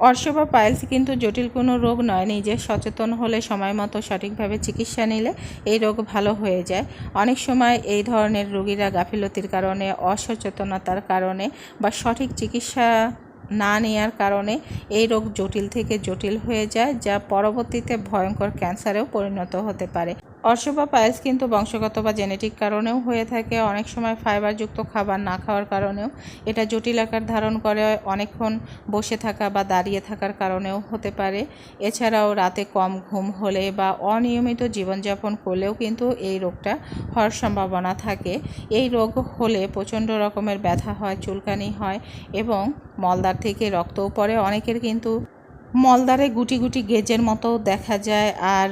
অর্শ বা পাইলস কিন্তু জটিল কোনো রোগ নয়। নিজে সচেতন হলে সময় মতো সঠিকভাবে চিকিৎসা নিলে এই রোগ ভালো হয়ে যায়। অনেক সময় এই ধরনের রোগীরা গাফিলতির কারণে, অসচেতনতার কারণে বা সঠিক চিকিৎসা না নেওয়ার কারণে এই রোগ জটিল থেকে জটিল হয়ে যায়, যা পরবর্তীতে ভয়ঙ্কর ক্যান্সারেও পরিণত হতে পারে। অর্শ বা পায়েস কিন্তু বংশগত বা জেনেটিক কারণেও হয়ে থাকে। অনেক সময় ফাইবারযুক্ত খাবার না খাওয়ার কারণেও এটা জটিল আকার ধারণ করে। অনেকক্ষণ বসে থাকা বা দাঁড়িয়ে থাকার কারণেও হতে পারে। এছাড়াও রাতে কম ঘুম হলে বা অনিয়মিত জীবনযাপন করলেও কিন্তু এই রোগটা হওয়ার সম্ভাবনা থাকে। এই রোগ হলে প্রচণ্ড রকমের ব্যথা হয়, চুলকানি হয় এবং মলদার থেকে রক্তও পড়ে। অনেকের কিন্তু মলদারে গুটি গুটি গেজের মতো দেখা যায়। আর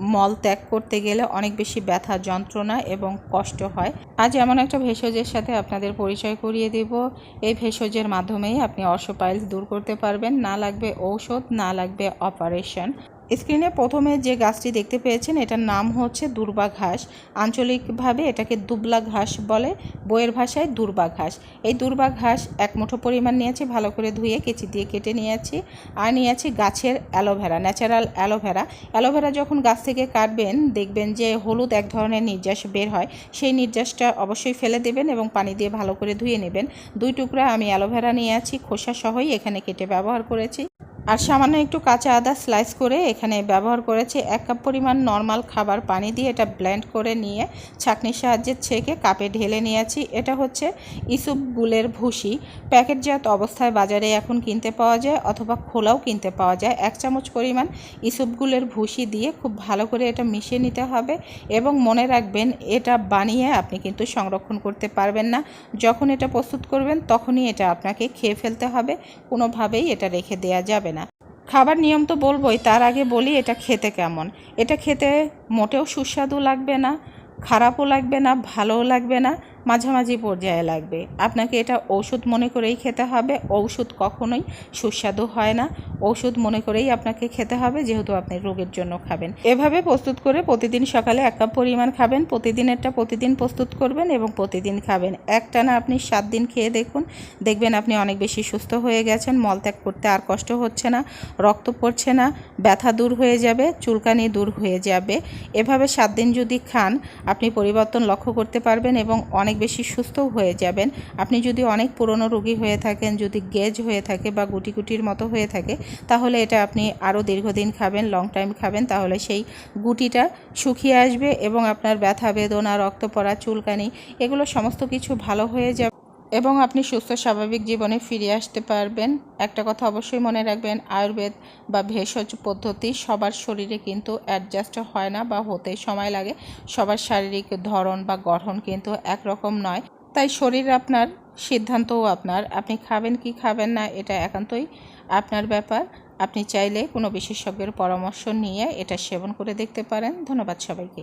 মল ত্যাগ করতে গেলে অনেক বেশি ব্যথা, যন্ত্রণা এবং কষ্ট হয়। আজ এমন একটা ভেষজের সাথে আপনাদের পরিচয় করিয়ে দেব। এই ভেষজের মাধ্যমেই আপনি অর্শোপাইলস দূর করতে পারবেন। না লাগবে ঔষধ, না লাগবে অপারেশন। স্ক্রিনে প্রথমে যে গাছটি দেখতে পেয়েছেন, এটার নাম হচ্ছে দুর্বা ঘাস। আঞ্চলিকভাবে এটাকে দুবলা ঘাস বলে, বইয়ের ভাষায় দুর্বা ঘাস। এই দুর্বা ঘাস এক মুঠো পরিমাণ নিয়েছি, ভালো করে ধুয়ে কেচি দিয়ে কেটে নিয়েছি। আর নিয়েছি গাছের অ্যালোভেরা, ন্যাচারাল অ্যালোভেরা। অ্যালোভেরা যখন গাছ থেকে কাটবেন, দেখবেন যে হলুদ এক ধরনের নির্যাস বের হয়। সেই নির্যাসটা অবশ্যই ফেলে দেবেন এবং পানি দিয়ে ভালো করে ধুয়ে নেবেন। দুই টুকরা আমি অ্যালোভেরা নিয়ে আছি, খোসা সহই এখানে কেটে ব্যবহার করেছি। আর সামান্য একটু কাঁচা আদা স্লাইস করে এখানে ব্যবহার করেছি। এক কাপ পরিমাণ নর্মাল খাবার পানি দিয়ে এটা ব্লেন্ড করে নিয়ে ছাঁকনির সাহায্যে ছেঁকে কাপে ঢেলে নিয়েছি। এটা হচ্ছে ইসুপ গুলের ভুসি। প্যাকেটজাত অবস্থায় বাজারে এখন কিনতে পাওয়া যায় অথবা খোলাও কিনতে পাওয়া যায়। এক চামচ পরিমাণ ইসুপ গুলের ভুসি দিয়ে খুব ভালো করে এটা মিশিয়ে নিতে হবে এবং মনে রাখবেন এটা বানিয়ে আপনি কিন্তু সংরক্ষণ করতে পারবেন না। যখন এটা প্রস্তুত করবেন তখনই এটা আপনাকে খেয়ে ফেলতে হবে। কোনোভাবেই এটা রেখে দেওয়া যাবে না। খাবার নিয়ম তো বলবোই, তার আগে বলি এটা খেতে কেমন। এটা খেতে মোটেও সুস্বাদু লাগবে না, খারাপও লাগবে না, ভালোও লাগবে না। মাঝামাঝি পর্যায়ে লাগবে। আপনাকে এটা ঔষধ মনে করেই খেতে হবে। ঔষধ কখনোই সুস্বাদু হয় না। ঔষধ মনে করেই আপনাকে খেতে হবে, যেহেতু আপনি রোগের জন্য খাবেন। এভাবে প্রস্তুত করে প্রতিদিন সকালে এক কাপ পরিমাণ খাবেন। প্রতিদিনেরটা প্রতিদিন প্রস্তুত করবেন এবং প্রতিদিন খাবেন। একটানা আপনি সাত দিন খেয়ে দেখুন। দেখবেন আপনি অনেক বেশি সুস্থ হয়ে গেছেন। মলত্যাগ করতে আর কষ্ট হচ্ছে না। রক্ত পড়ছে না। ব্যথা দূর হয়ে যাবে। চুলকানি দূর হয়ে যাবে। এভাবে সাত দিন যদি খান, আপনি পরিবর্তন লক্ষ্য করতে পারবেন এবং অনেক অনেক বেশি সুস্থও হয়ে যাবেন। আপনি যদি অনেক পুরনো রোগী হয়ে থাকেন, যদি গেজ হয়ে থাকে বা গুটি গুটির মতো হয়ে থাকে, তাহলে এটা আপনি আরও দীর্ঘদিন খাবেন লং টাইম খাবেন, তাহলে সেই গুটিটা শুকিয়ে আসবে এবং আপনার ব্যথা বেদনা, রক্ত পড়া, চুলকানি, এগুলো সমস্ত কিছু ভালো হয়ে যাবে। এবং আপনি সুস্থ, স্বাভাবিক জীবনে ফিরে আসতে পারবেন। একটা কথা অবশ্যই মনে রাখবেন, আয়ুর্বেদ বা ভেষজ পদ্ধতি সবার শরীরে কিন্তু অ্যাডজাস্ট হয় না বা হতে সময় লাগে। সবার শারীরিক ধরন বা গঠন কিন্তু একরকম নয়। তাই শরীর আপনার, সিদ্ধান্তও আপনার, আপনি খাবেন কি খাবেন না এটা একান্তই আপনার ব্যাপার। আপনি চাইলে কোনো বিশেষজ্ঞের পরামর্শ নিয়ে এটা সেবন করে দেখতে পারেন। ধন্যবাদ সবাইকে।